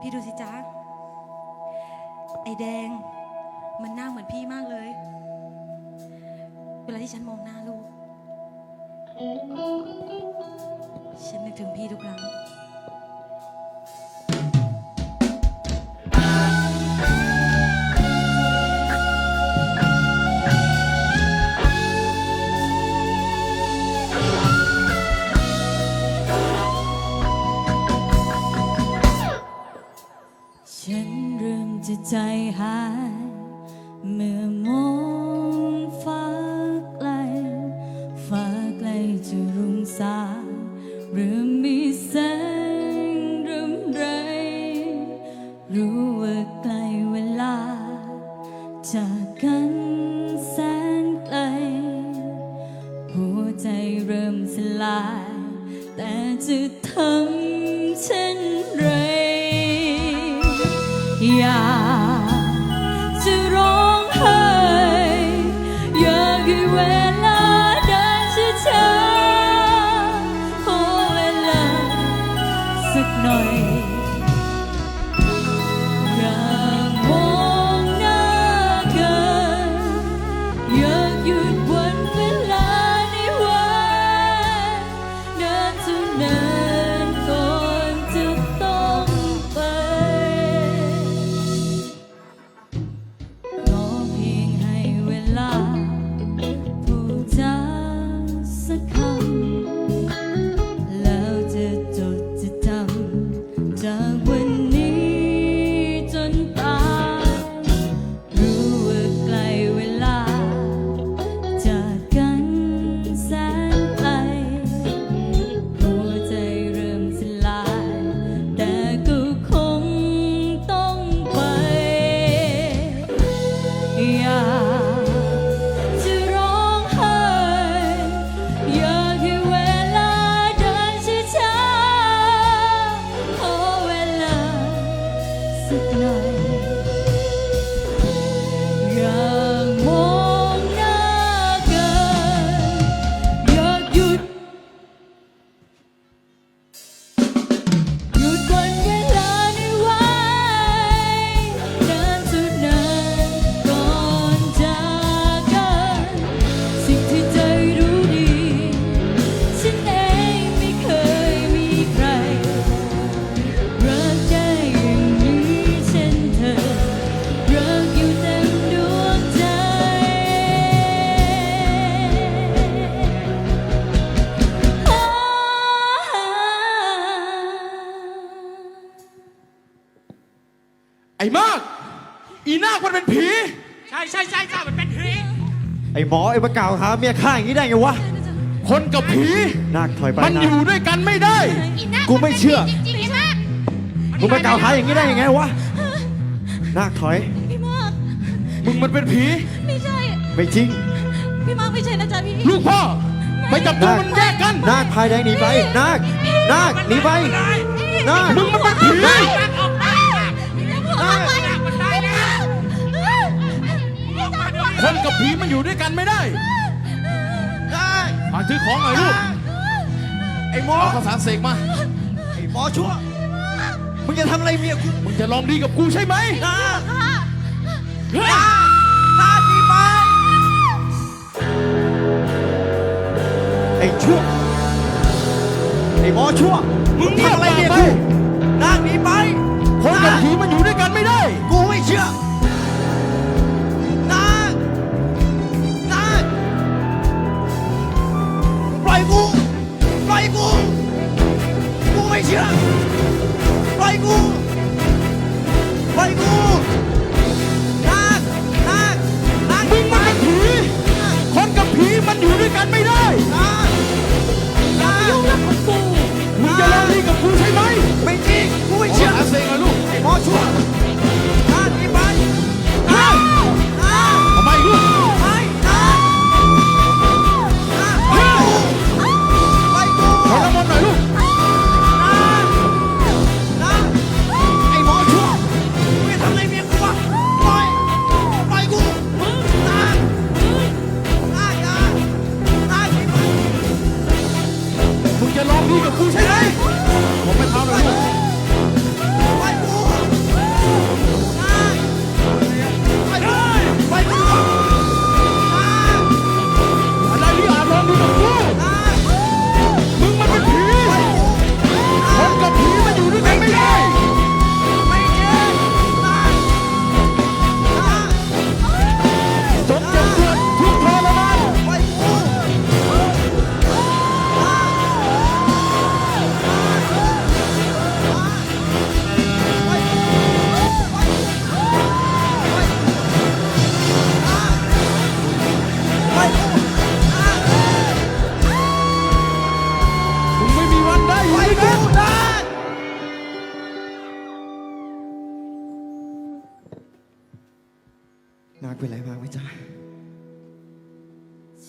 พี่ดูสิจ๊ะ ไอแดง มันหน้าเหมือนพี่มากเลย เวลาที่ฉันมองหน้าลูก ฉันนึกถึงพี่ทุกครั้ง ใจหาย เมื่อมองฟ้าไกล ฟ้าไกลจะรุ่งสางเริ่มมีแสงเริ่มไร รู้ว่าใกล้เวลา จากกันแสนไกล หัวใจเริ่มสลาย แต่จะทำเช่นไรอ สั ไอ้มาก อีนาคมันเป็นผี ใช่ใช่ใช่จ้ามันเป็นผีไอ้หมอไอ้มากล่าวหาเมียข้าอย่างนี้ได้ไงวะคนกับผี นาคถอยไปมันนาอคยู่ด้วยกันไม่ได้กูไม่เชื่อจริงๆใช่ไหมมึงมากล่าวหาอย่างนี้ได้ยังไงวะนาคถอยพี่มากมึงมันเป็นผี ไม่ใช่ ไม่จริงพี่มากไม่ใช่นะจ๊ะพี่ ลูกพ่อ ไปจับตัวนาคมันแยกกัน นาคพายแดงหนีไปนาคนาคหนีไปนาคมึงมันเป็นผีตั ผีมันอยู่ด้วยกันไม่ได้มาถือของหน่อยลูกไอ้หมอเอาข้าวสารเสกมา ไอ้หมอชั่วมึงจะทำอะไรเมียกูมึงจะลองดีกับกูใช่ไหมนาคเฮ้ยนาคหนีไปไอ้ชั่วไอ้หมอชั่วมึงทำอะไร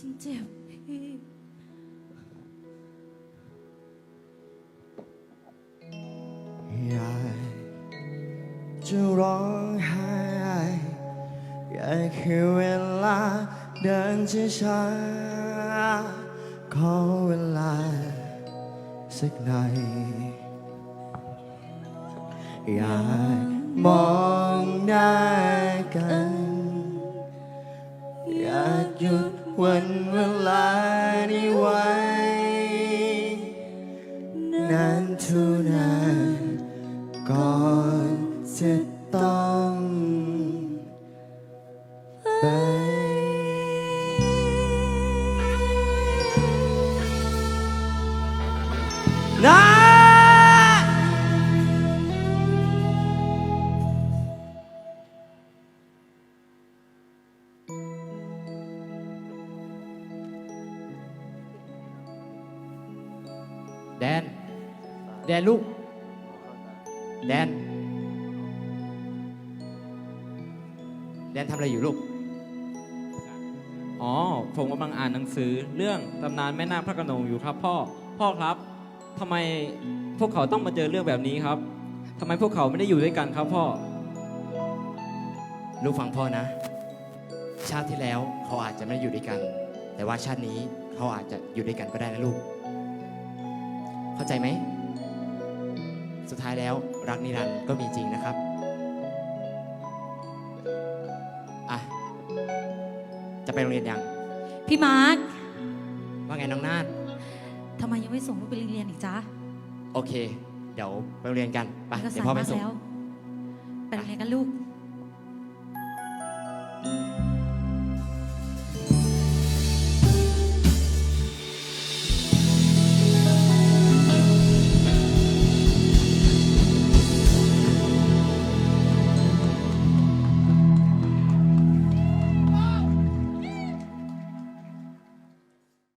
ฉันเจ็บพี่ อยากจะร้องไห้อยากให้เวลาเดินช้าๆขอเวลาสักหน่อยอยากมองหน้ากันอยากหยุด วันเวลานี้ไว้ นานเท่านานก่อนจะต้องไปนะ แดน แดนลูก แดน แดนทำอะไรอยู่ลูก อ๋อ ผมกำลังอ่านหนังสือเรื่องตำนานแม่นาคพระโขนงอยู่ครับ พ่อ พ่อครับทำไมพวกเขาต้องมาเจอเรื่องแบบนี้ครับทำไมพวกเขาไม่ได้อยู่ด้วยกันครับพ่อ ลูกฟังพ่อนะ ชาติที่แล้วเขาอาจจะไม่ได้อยู่ด้วยกัน แต่ว่าชาตินี้เขาอาจจะอยู่ด้วยกันก็ได้นะลูก เข้าใจไหม สุดท้ายแล้วรักนิรันดร์ก็มีจริงนะครับอะจะไปโรงเรียนยัง พี่มาร์คว่าไงน้องนาดทำไมยังไม่ส่งลูกไปเรียนอีกจ๊ะโอเค เดี๋ยวไปโรงเรียนกัน ไปก็เดี๋ยสายวพ่อไปมากส่ง แล้วไปโรงเรียนกันลูก